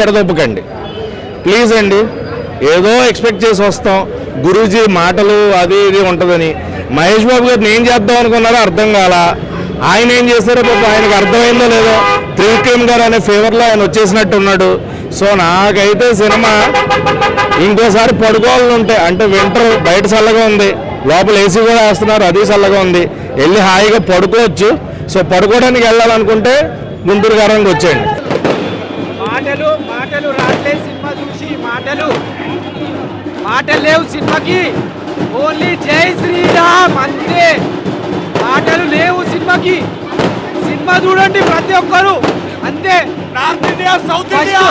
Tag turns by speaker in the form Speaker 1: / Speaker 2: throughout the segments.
Speaker 1: చెడదొప్పకండి please అండి ఏదో expect చేసి వస్తాం. గురూజీ మాటలు అది ఇది ఉంటుందని. మహేష్ బాబు గారు ఏం చేద్దాం అనుకున్నారో అర్థం కాల. ఆయన ఏం చేశారో పాపం ఆయనకు అర్థమైందో లేదో త్రివిక్రమ్ గారు అనే ఫేవర్లో ఆయన వచ్చేసినట్టు ఉన్నాడు సో నాకైతే సినిమా ఇంకోసారి పడుకోవాలని ఉంటాయి అంటే వింటర్ బయట చల్లగా ఉంది. లోపల ఏసీ కూడా వేస్తున్నారు అది చల్లగా ఉంది. వెళ్ళి హాయిగా పడుకోవచ్చు. సో పడుకోవడానికి వెళ్ళాలనుకుంటే గుంటూరు గారానికి వచ్చేయండి.
Speaker 2: మాటలు మాటలు రావట్లేదు సినిమా చూసి మాటలు. మాటలు లేవు సినిమాకి. ఓన్లీ జై శ్రీరామ్ అంతే. మాటలు లేవు సినిమాకి. సినిమా చూడండి ప్రతి ఒక్కరు. అంతే. North India south India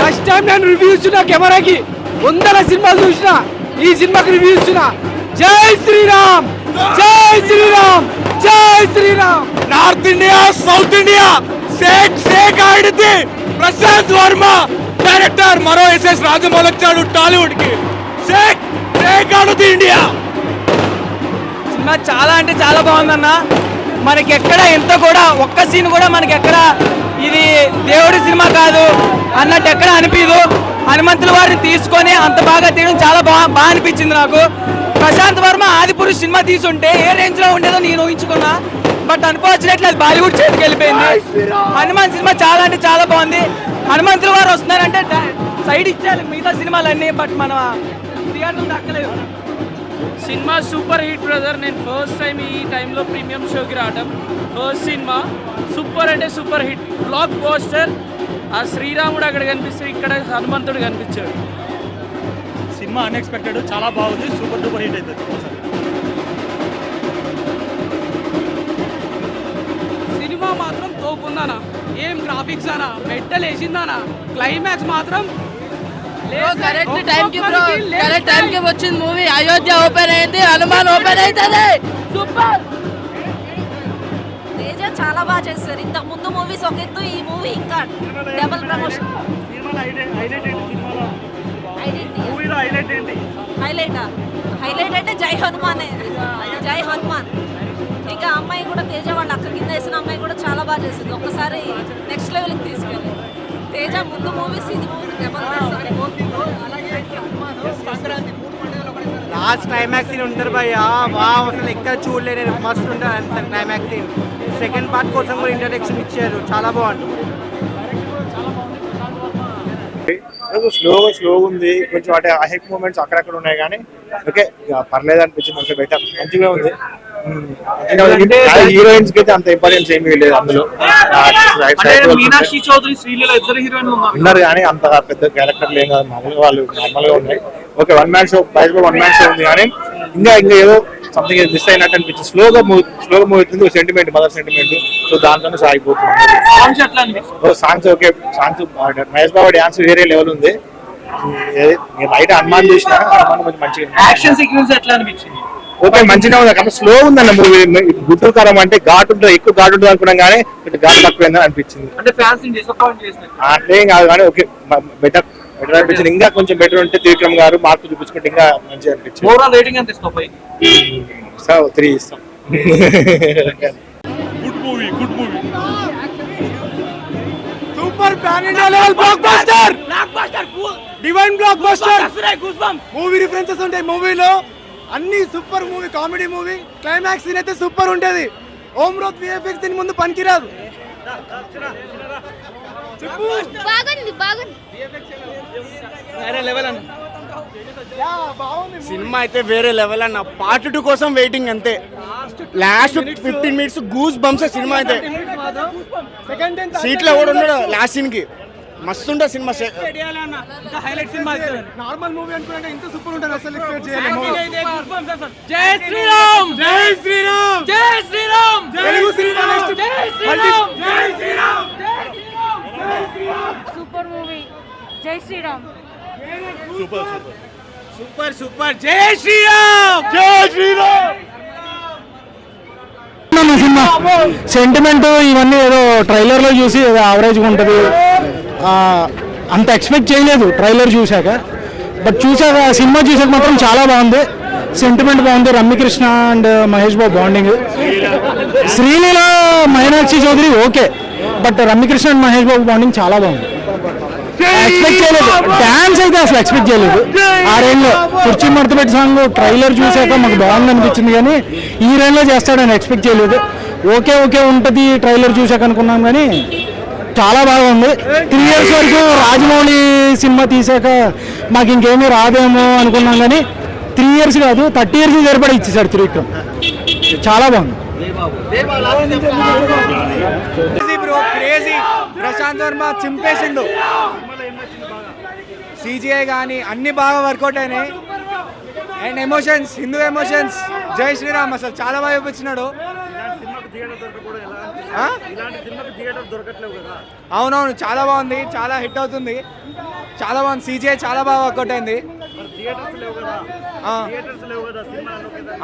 Speaker 2: first time నేను రివ్యూ ఇస్తున్నా కెమెరాకి వందల సినిమాలు చూసిన ఈ సినిమాకి రివ్యూ ఇస్తున్నా జై శ్రీరామ్ జై శ్రీరామ్ జై Shriram. North India south India shake shake ఆడితే ప్రశాంత్ వర్మ డైరెక్టర్ మరో ఎస్ఎస్ రాజమౌళి వచ్చాడు టాలీవుడ్కి షేక్ షేక్ ఇండియా. సినిమా చాలా అంటే చాలా బాగుందన్న. మనకి ఎక్కడ ఎంత కూడా ఒక్క సీన్ కూడా మనకి ఎక్కడ ఇది దేవుడి సినిమా కాదు అన్నట్టు ఎక్కడ అనిపించదు హనుమంతుల వారిని తీసుకొని అంత బాగా తీయడం చాలా బాగా బాగా అనిపించింది నాకు. ప్రశాంత్ వర్మ ఆదిపురుష్ సినిమా తీసుంటే ఏ రేంజ్లో ఉండేదో నేను ఊహించుకున్నా. బట్ అన్ఫార్చునేట్లీ అది బాలీవుడ్ చేతికి వెళ్ళిపోయింది. హనుమాన్ సినిమా చాలా అంటే చాలా బాగుంది. హనుమంతుల వారు వస్తున్నారంటే సైడ్ ఇచ్చారు మిగతా సినిమాలన్నీ బట్ మన థియేటర్ దక్కలేదు
Speaker 3: సినిమా సూపర్ హిట్ బ్రదర్ నేను ఫస్ట్ టైం ఈ టైంలో ప్రీమియం షోకి రావడం ఫస్ట్ సినిమా సూపర్ అంటే సూపర్ హిట్ బ్లాక్ పోస్టర్ ఆ శ్రీరాముడు అక్కడ కనిపిస్తే ఇక్కడ హనుమంతుడు కనిపించాడు.
Speaker 4: సినిమా అన్ఎక్స్పెక్టెడ్ చాలా బాగుంది. సూపర్ డూపర్ హిట్ అవుతుంది
Speaker 3: సినిమా మాత్రం తోపుందనా ఏం గ్రాఫిక్స్ అనా మెట్టలు వేసిందనా క్లైమాక్స్ మాత్రం
Speaker 5: కరెక్ట్ టైం కి బ్రో కరెక్ట్ టైం కి వచ్చింది మూవీ అయోధ్య ఓపెన్ అయింది హనుమాన్ ఓపెన్ అవుతుంది. సూపర్
Speaker 6: తేజ చాలా బాగా చేస్తారు. ఇంతకు ముందు మూవీస్ ఒక ఎత్తు ఈ మూవీ ఇంకా డబుల్ ప్రమోషన్
Speaker 4: హైలైట్ హైలైట్
Speaker 6: అంటే జై హనుమానే. జై హనుమాన్. ఇక అమ్మాయి కూడా తేజ వాళ్ళ అక్క కింద వేసిన అమ్మాయి బాగా చేసింది ఒక్కసారి నెక్స్ట్ లెవెల్కి తీసుకెళ్ళి. తేజ ముందు మూవీస్ ఇది
Speaker 2: లాస్ట్ క్లైమాక్స్ సీన్ ఉంటారు భయ్య. వా అసలు ఎక్కడ చూడలే నేను. మస్ట్ ఉంటాను అంత క్లైమాక్స్ సీన్ సెకండ్ పార్ట్ కోసం కూడా ఇంట్రడక్షన్ ఇచ్చారు. చాలా బాగుంది.
Speaker 7: స్లోగా స్లోగా ఉంది. కొంచెం అంటే హెక్ మూమెంట్స్ అక్కడక్కడ ఉన్నాయి కానీ ఓకే ఇక పర్లేదు అనిపించింది. కొంచెం బెటర్ మంచిగా ఉంది. హీరోయిన్స్ అయితే అంత ఇంపార్టెన్స్ ఏమీ లేదు అందులో.
Speaker 3: మీనాక్షి చౌదరి శ్రీలీల ఇద్దరు హీరోయిన్లు ఉన్నారు
Speaker 7: కానీ అంత పెద్ద క్యారెక్టర్ లేని కాదు మామూలుగా వాళ్ళు నార్మల్గా ఉన్నాయి. ఓకే వన్ మ్యాన్ షో బయట వన్ మ్యాన్ షో ఉంది కానీ ఇంకా ఇంకా ఏదో సంథింగ్ మిస్ అయినట్టు అనిపించింది. స్లోగా మూవ్ స్లోగా మూవ్ అవుతుంది సెంటిమెంట్ మదర్ సెంటిమెంట్ సో దాంట్లోనే సాగిపోతుంది.
Speaker 3: Songs
Speaker 7: okay songs Mahesh Babu dance వేరే లెవెల్ ఉంది. రైట్ హనుమాన్ చేసిన హనుమాన్ కొంచెం మంచిగా.
Speaker 3: యాక్షన్ సీక్వెన్స్ ఎట్లా అనిపించింది?
Speaker 7: ఓకే మంచిగా ఉంది. కాబట్టి స్లో ఉందన్న మూవీ గుంటూరు కారం అంటే ఘాట్ ఉంటుంది. ఎక్కువ ఘాట్ ఉంటుంది అనుకున్నాం కానీ ఘాట్ తక్కువైందని అనిపించింది.
Speaker 3: అంటే ఫ్యాన్స్ డిసప్పాయింట్ చేసినట్టు.
Speaker 7: అట్లేం కాదు కానీ ఓకే బెటర్ బెటర్ అనిపించింది. ఇంకా కొంచెం బెటర్ ఉంటే త్రివిక్రమ్ గారు మార్పు చూపించుకుంటే ఇంకా మంచిగా అనిపించింది.
Speaker 3: ఓవరాల్ రేటింగ్ ఎంత ఇస్తావు పై
Speaker 7: సో త్రీ ఇస్తాం.
Speaker 4: Good movie good movie
Speaker 2: super pan India level blockbuster divine blockbuster movie references ఉంటాయి. మూవీలో అన్ని super movie comedy movie climax scene అయితే సూపర్ ఉంటది ఓం రోత్ విఎఫ్ఎక్స్ దీని ముందు పనికిరాదు. చెప్పు.
Speaker 8: బాగుంది బాగుంది.
Speaker 2: సినిమా అయితే వేరే లెవెల్ అన్న. పార్ట్ టూ కోసం వెయిటింగ్ అంతే. Last fifteen minutes goosebumps cinema అయితే. సీట్లో కూడా ఉన్నాడు లాస్ట్ సీన్ కి మస్తు ఉంటుంది సినిమా
Speaker 3: హైలైట్ సినిమా
Speaker 2: నార్మల్ మూవీ అనుకున్నాక ఇంత సూపర్ ఉంటుంది అసలు ఎక్స్పెక్ట్ చేయలేము.
Speaker 3: జై శ్రీరామ్!
Speaker 2: జై శ్రీరామ్!
Speaker 3: జై శ్రీరామ్!
Speaker 2: తెలుగు సినిమా
Speaker 3: జై శ్రీరామ్! జై శ్రీరామ్!
Speaker 8: సూపర్ మూవీ జై Sriram.
Speaker 4: Super super
Speaker 2: super super. జై శ్రీరామ్! జై శ్రీరామ్!
Speaker 1: సినిమా. సెంటిమెంట్ ఇవన్నీ ఏదో ట్రైలర్లో చూసి ఏదో యావరేజ్గా ఉంటుంది. అంత ఎక్స్పెక్ట్ చేయలేదు ట్రైలర్ చూశాక. బట్ చూశాక సినిమా చూసాక మాత్రం చాలా బాగుంది. సెంటిమెంట్ బాగుంది Ramyakrishna and Mahesh Babu bonding Sreeleela Meenakshi Chaudhary okay but Ramyakrishna and Mahesh Babu bonding చాలా బాగుంది.
Speaker 9: ఎక్స్పెక్ట్ చేయలేదు. డాన్స్ అయితే అసలు ఎక్స్పెక్ట్ చేయలేదు. ఆ రేంజ్లో కుర్చీ మడత పెట్టి సాంగ్ ట్రైలర్ చూసాక మాకు బాగుంది అనిపించింది కానీ ఈ రేంజ్లో చేస్తాడని ఎక్స్పెక్ట్ చేయలేదు. ఓకే ఓకే ఉంటది ట్రైలర్ చూసాక అనుకున్నాం కానీ చాలా బాగా ఉంది. త్రీ ఇయర్స్ వరకు రాజమౌళి సినిమా తీసాక మాకు ఇంకేమీ రాదేమో అనుకున్నాం కానీ త్రీ ఇయర్స్ కాదు థర్టీ ఇయర్స్ సరిపడా ఇచ్చేసాడు త్రివిక్రమ్. చాలా బాగుంది.
Speaker 2: ప్రశాంత్ వర్మ చింపేసిండు. సిజిఐ కానీ అన్ని బాగా వర్కౌట్ అయినాయి. అండ్ ఎమోషన్స్ హిందూ ఎమోషన్స్ జై శ్రీరామ్ అసలు చాలా బాగా చూపించినాడు. అవునవును చాలా బాగుంది చాలా హిట్ అవుతుంది. చాలా బాగుంది సిజిఐ చాలా బాగా వర్కౌట్ అయింది.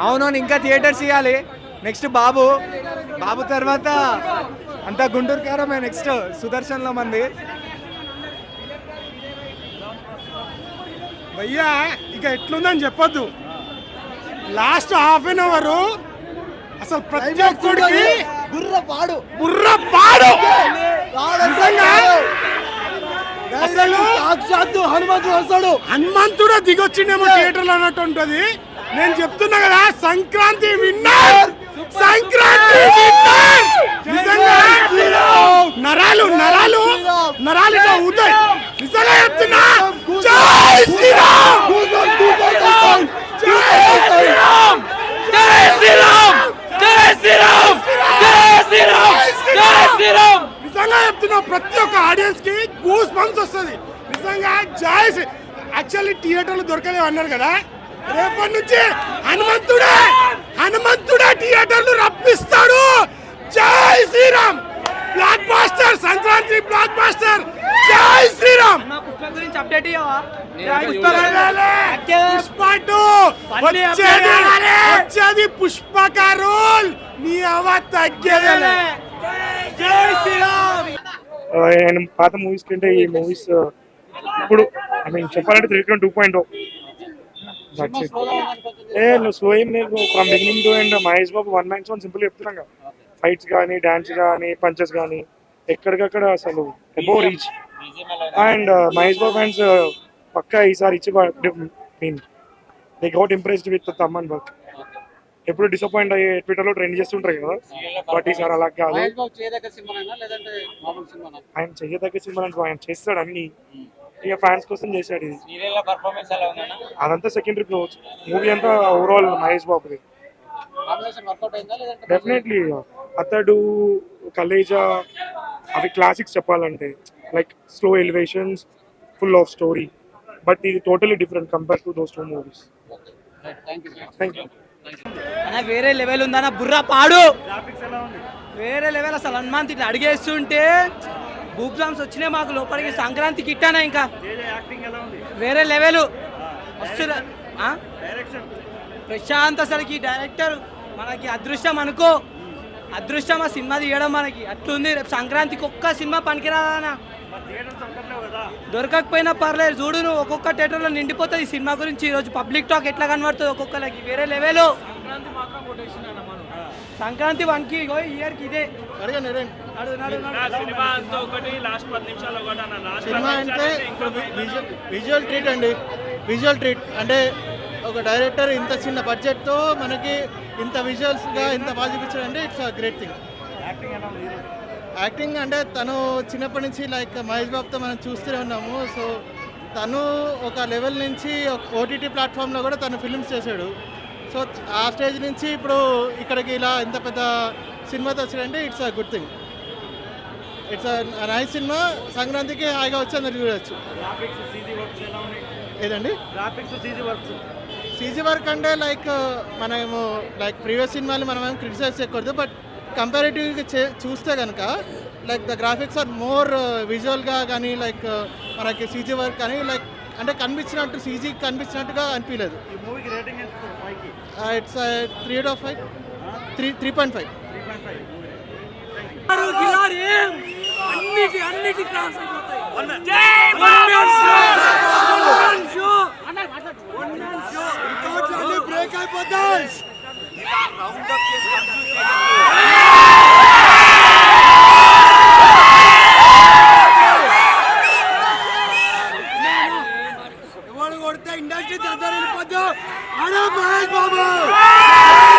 Speaker 2: అవునవును ఇంకా థియేటర్స్ ఇవ్వాలి నెక్స్ట్ బాబు. బాబు తర్వాత అంతా గుంటూరు కారమే నెక్స్ట్ సుదర్శన్లో మంది.
Speaker 10: భయ్యా ఇక ఎట్లుందని చెప్పొద్దు. లాస్ట్ హాఫ్ అన్ అవర్ అసలు ప్రతి ఒక్కడికి బుర్ర పాడు. బుర్ర పాడు. అసలు సాక్షాత్తు హనుమంతుడు వస్తాడు. హనుమంతుడు దిగొచ్చిండేమో థియేటర్లో అన్నట్టు ఉంటది. నేను చెప్తున్నా కదా సంక్రాంతి విన్నర్. సంక్రాంతి విన్నర్. నిజంగా? నరాలు నరాలు నరాలు ఇట్లా ఊతాయి నిజంగా చెప్తున్నా? జై శ్రీరామ్ జై శ్రీరామ్ జై శ్రీరామ్ జై శ్రీరామ్ జై శ్రీరామ్ జై శ్రీరామ్ నిజంగా చెప్తున్నా ప్రతి ఒక్క ఆడియన్స్కి గూస్ బంప్స్ వస్తుంది. నిజంగా జై శ్రీ యాక్చువల్లీ థియేటర్లు దొరకలేవు అన్నారు కదా? రేపటి నుంచి హనుమంతుడే హనుమంతుడే థియేటర్లు రప్పిస్తాడు. జై Sriram. Blockbuster Sankranti blockbuster జై శ్రీరామ్
Speaker 2: పుష్ప గురించి అప్డేట్
Speaker 10: వచ్చేది పుష్పక రూల్ నీ అవ తగ్గేదే జై శ్రీరామ్.
Speaker 11: ఆయన పాత మూవీస్ కంటే ఈ మూవీస్ ఇప్పుడు ఐ మీన్ చెప్పాలంటే త్రీ టూ పాయింట్ ఏ నువ్వు స్లో ఏం లేదు. From beginning to and Mahesh Babu one man one simple చెప్తున్నాం కదా. ఫైట్స్ కానీ డాన్స్ కానీ పంచెస్ కానీ ఎక్కడికక్కడ అసలు above reach and Mahesh Babu fans uh, పక్కా ఈసారి ఇచ్చి mean they got impressed with Thaman Babu ఎప్పుడు డిసప్పాయింట్ అయ్యే ట్విట్టర్లో ట్రెండ్ చేస్తుంటారు కదా. బట్ ఈసారి అలా కాదు. ఆయన చెయ్యదగ్గ సినిమా అంటే ఆయన చేస్తాడు అన్ని. ఇక ఫ్యాన్స్ కోసం చేశాడు ఇది. అదంతా సెకండరీ క్లోజ్ మూవీ అంతా ఓవరాల్ మహేష్ బాబుది. డెఫినెట్లీ అతడు కలేజా అవి క్లాసిక్స్ చెప్పాలంటే. Like slow elevations full of story but ఇది totally different compare to those two movies thank you
Speaker 2: అన్న వేరే లెవెల్ ఉందన్న బుర్ర పాడు. వేరే లెవెల్ అసలు హనుమాన్ ఇట్లా అడిగేస్తుంటే బూబ్లామ్స్ వచ్చినాయి మాకు లోపలికి సంక్రాంతి కిట్టానా ఇంకా? వేరే లెవెల్ వస్తున్నా ఆ? ప్రశాంత్ అసలుకి డైరెక్టర్ మనకి అదృష్టం అనుకో. అదృష్టం ఆ సినిమా తీయడం మనకి. అట్లుంది రేపు సంక్రాంతికి ఒక్క సినిమా పనికిరాదనా దొరకకపోయినా పర్లేదు చూడు నువ్వు. ఒక్కొక్క థియేటర్లో నిండిపోతుంది ఈ సినిమా గురించి. ఈరోజు పబ్లిక్ టాక్ ఎట్లా కనబడుతుంది? ఒక్కొక్కరికి వేరే లెవెల్ సంక్రాంతి వన్కి ఇయర్కి ఇదే.
Speaker 12: సినిమా
Speaker 10: అంటే విజువల్ ట్రీట్ అండి. విజువల్ ట్రీట్ అంటే ఒక డైరెక్టర్ ఇంత చిన్న బడ్జెట్తో మనకి ఇంత విజువల్స్గా ఇంత బాగా చూపించాడు అంటే it's a great thing acting అంటే తను చిన్నప్పటి నుంచి లైక్ మహేష్ బాబుతో మనం చూస్తూనే ఉన్నాము. సో తను ఒక లెవెల్ నుంచి ఓటీటీ ప్లాట్ఫామ్లో కూడా తను ఫిల్మ్స్ చేశాడు. సో ఆ స్టేజ్ నుంచి ఇప్పుడు ఇక్కడికి ఇలా ఇంత పెద్ద సినిమాతో వచ్చాడంటే it's a good thing. It's nice cinema. సంక్రాంతికి హాయిగా వచ్చి అందరు చూడవచ్చు ఏదండి?
Speaker 12: సీజీ
Speaker 10: వర్క్ అంటే లైక్ మనము లైక్ ప్రీవియస్ సినిమాలు మనం ఏం క్రిటిసైజ్ చేయకూడదు బట్ కంపారిటివ్గా చే చూస్తే కనుక like the graphics are more విజువల్గా కానీ లైక్ మనకి సీజీ వర్క్ కానీ లైక్ అంటే కనిపించినట్టు సీజీ కనిపించినట్టుగా అనిపించలేదు
Speaker 12: ఈ మూవీకి రేటింగ్ ఎంత ఫైవ్కి
Speaker 10: it's three out of five three three point five
Speaker 12: three point five
Speaker 2: అన్నిటి అన్నిటి క్రాస్ అయిపోతాయి
Speaker 10: బ్రేక్ అయిపోతాయి Jadar El Pada, Adam Mahesh Babu!